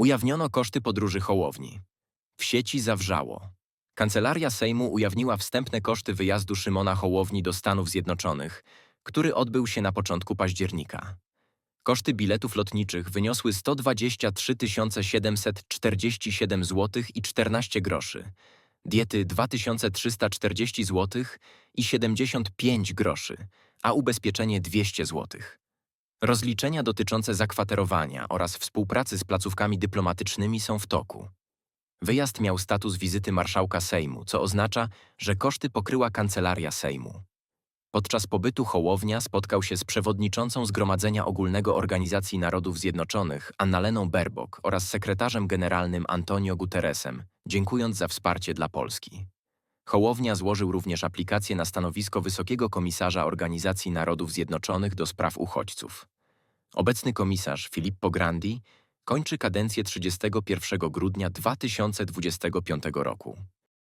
Ujawniono koszty podróży Hołowni. W sieci zawrzało. Kancelaria Sejmu ujawniła wstępne koszty wyjazdu Szymona Hołowni do Stanów Zjednoczonych, który odbył się na początku października. Koszty biletów lotniczych wyniosły 123 747 zł i 14 groszy, diety 2340 zł i 75 groszy, a ubezpieczenie 200 zł. Rozliczenia dotyczące zakwaterowania oraz współpracy z placówkami dyplomatycznymi są w toku. Wyjazd miał status wizyty marszałka Sejmu, co oznacza, że koszty pokryła kancelaria Sejmu. Podczas pobytu Hołownia spotkał się z przewodniczącą Zgromadzenia Ogólnego Organizacji Narodów Zjednoczonych Annaleną Baerbock oraz sekretarzem generalnym Antonio Guterresem, dziękując za wsparcie dla Polski. Hołownia złożył również aplikację na stanowisko Wysokiego Komisarza Organizacji Narodów Zjednoczonych do spraw uchodźców. Obecny komisarz Filippo Grandi kończy kadencję 31 grudnia 2025 roku.